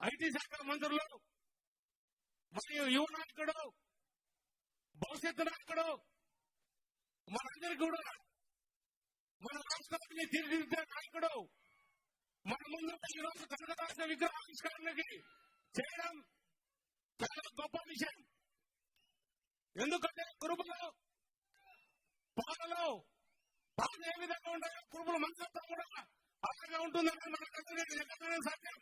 IT శాఖ మంత్రులు మరియు యువ నాయకుడు భవిష్యత్తు నాయకుడు మనందరికీ కూడా మన రాష్ట్రాన్ని తీర్చిదిద్దే నాయకుడు మన ముందు ఈ రోజు కనకదాస విగ్రహావిష్కరణకి చేయడం చాలా గొప్ప విషయం. ఎందుకంటే కురుపులు పాలలో పాలు ఏ విధంగా ఉంటాయో కురుపుల మనసుతో కూడా అలాగే ఉంటుందని మనకు సత్యం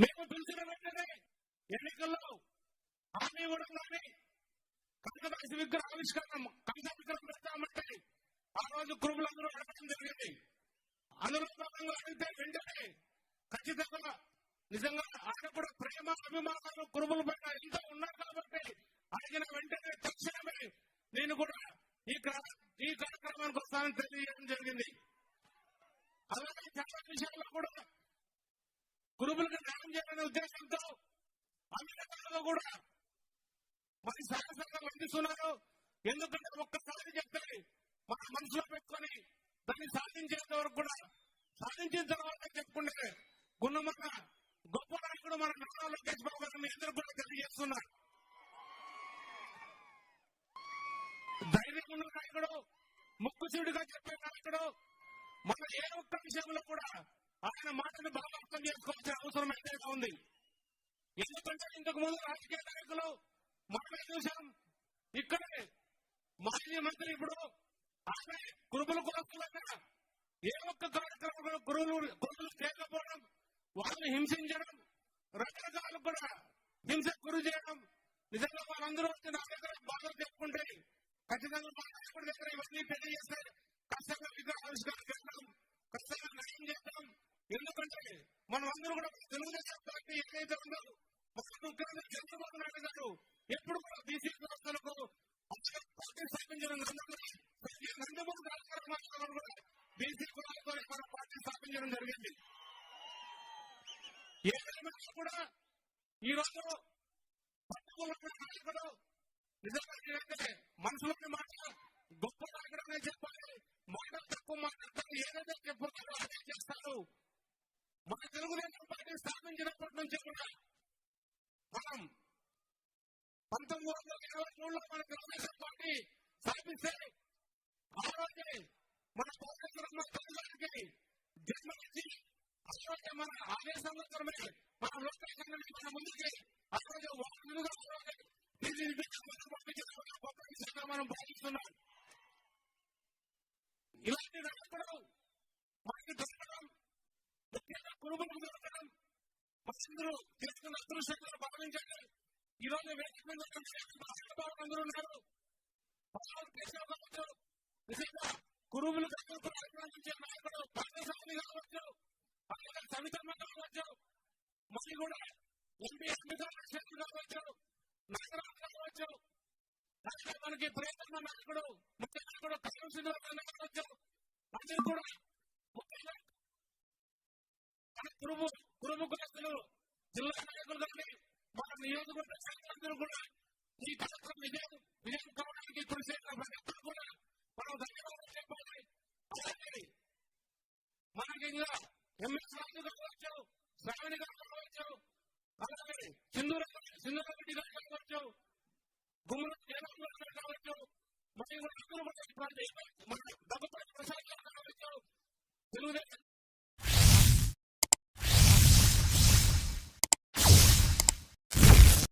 మేము పిలిచిన వెంటనే ఎన్నికల్లో హామీ ఇవ్వడం కానీ కనకదాసి విగ్రహ ఆవిష్కరణ కనక విగ్రహం పెడతామంటే ఆ రోజు కురుములందరూ అడగడం జరిగింది. అందులో భాగంగా అడిగితే వెంటనే ఖచ్చితంగా నిజంగా ఆయన కూడా ప్రేమ అభిమానాలు కురుముల పైన ఎంత ఉన్నారు కాబట్టి అడిగిన వెంటనే తక్షణమే నేను కూడా ఈ కా- ఈ కార్యక్రమానికి వస్తానని తెలియజేయడం జరిగింది అలాగే చాలా విషయాల్లో కూడా గురువులకు న్యాయం చేయాలనే ఉద్దేశంతో అన్ని కూడా మరి సహజంగా అందిస్తున్నారు ఎందుకంటే ఒక్కసారి చెప్తే మన మనసులో పెట్టుకొని దాన్ని సాధించేంత వరకు కూడా సాధించిన తర్వాత చెప్పుకుంటే గుణమన్న గొప్ప నాయకుడు మన నారా లోకేష్ బాబు గారు అందరూ కూడా తెలియజేస్తున్నారు. ధైర్యం ఉన్న నాయకుడు ముక్కుసూడిగా చెప్పే నాయకుడు మన ఏ ఒక్క విషయంలో కూడా ఆయన మాటను బాగా అర్థం అవసరం అయితే ఉంది ఎందుకంటే ఇంతకు ముందు రాజకీయ నాయకులు మనమే చూసాం ఇక్కడే మాజీ మంత్రి ఇప్పుడు ఆమె కురుబుల కులస్తులైన ఏ ఒక్క కార్యక్రమంలో గురువులు గురువులు చేయకపోవడం వాళ్ళని హింసించడం రకరకాలు కూడా హింస గురి చేయడం నిజంగా వాళ్ళందరూ వచ్చి నా దగ్గర బాధలు చెప్పుకుంటే ఖచ్చితంగా మా నాయకుడి దగ్గర ఇవన్నీ తెలియజేస్తే ఖచ్చితంగా విగ్రహ ఆవిష్కారం చేద్దాం ఖచ్చితంగా న్యాయం చేద్దాం. ఎందుకంటే మనం అందరూ కూడా తెలుగుదేశం పార్టీ ఏదైతే ఉందో మన ముఖ్యమంత్రి చంద్రబాబు నాయుడు గారు ఎప్పుడు కూడా బీసీ వ్యవస్థలకు పార్టీ స్థాపించిన నందమూరి నందమూరి కార్యక్రమాలు కూడా బీసీ కులాలతో మన పార్టీ స్థాపించడం జరిగింది. ఏదైనా కూడా ఈ రోజు పట్టుకున్న నాయకుడు నిజంగా నేనైతే మనసులోని మాట గొప్ప నాయకుడు అని చెప్పాలి మాట తక్కువ మాట్లాడతారు ఏదైతే చెప్పుతారో అదే చేస్తారు మన తెలుగుదేశం పార్టీ స్థాపించినప్పటి నుంచి కూడా మనం పంతొమ్మిది వందల ఇరవై మూడులో మన తెలుగుదేశం పార్టీ స్థాపిస్తే ఆ రోజే మన పోషకులమ్మ తల్లిదండ్రులకి జన్మనిచ్చి ఆ రోజే మన అదే సంవత్సరమే మన లోకేషన్ మన ముందుకి ఆ రోజు గొప్ప విషయంగా మనం భావిస్తున్నాం. ఇలాంటి మనకి దొరకడం ముఖ్యంగా కుటుంబం దొరకడం మనందరూ తీసుకున్న అదృష్టంగా భావించండి. ఈరోజు రోజు వేదిక మీద అందరూ ఉన్నారు. పవన్ కేశవ్ కావచ్చు నిజంగా గురువులు ప్రారంభించే నాయకుడు పాఠశాలని కావచ్చు అలాగే సవితమ్మ కావచ్చు మరి కూడా ఎంపీ అమితా కావచ్చు నాగరాజు కావచ్చు. అలాగే మనకి ప్రియతమ నాయకుడు ముఖ్య నాయకుడు కళ్యాణ్ సింధు కావచ్చు. అందరూ కూడా ముఖ్యంగా మన గురువు కురుబు కులస్తులు జిల్లా నాయకులు కానీ నియోజకవర్గ శాఖలందరూ కూడా ఈ కార్యక్రమం విజయం విజయం కావడానికి కృషి చేసిన ప్రతి ఒక్కరు కూడా మనం ధన్యవాదాలు చెప్పాలి అలాగే మనకి ఇంకా ఎంఎస్ రాజు కావచ్చు శ్రావణి గారు కావచ్చు అలాగే సింధూర సింధూరెడ్డి గారు కావచ్చు గుమ్మడి జగన్ గారు కావచ్చు మరియు అందరూ కూడా మన దగ్గుపాటి ప్రసాద్ గారు కావచ్చు తెలుగుదేశం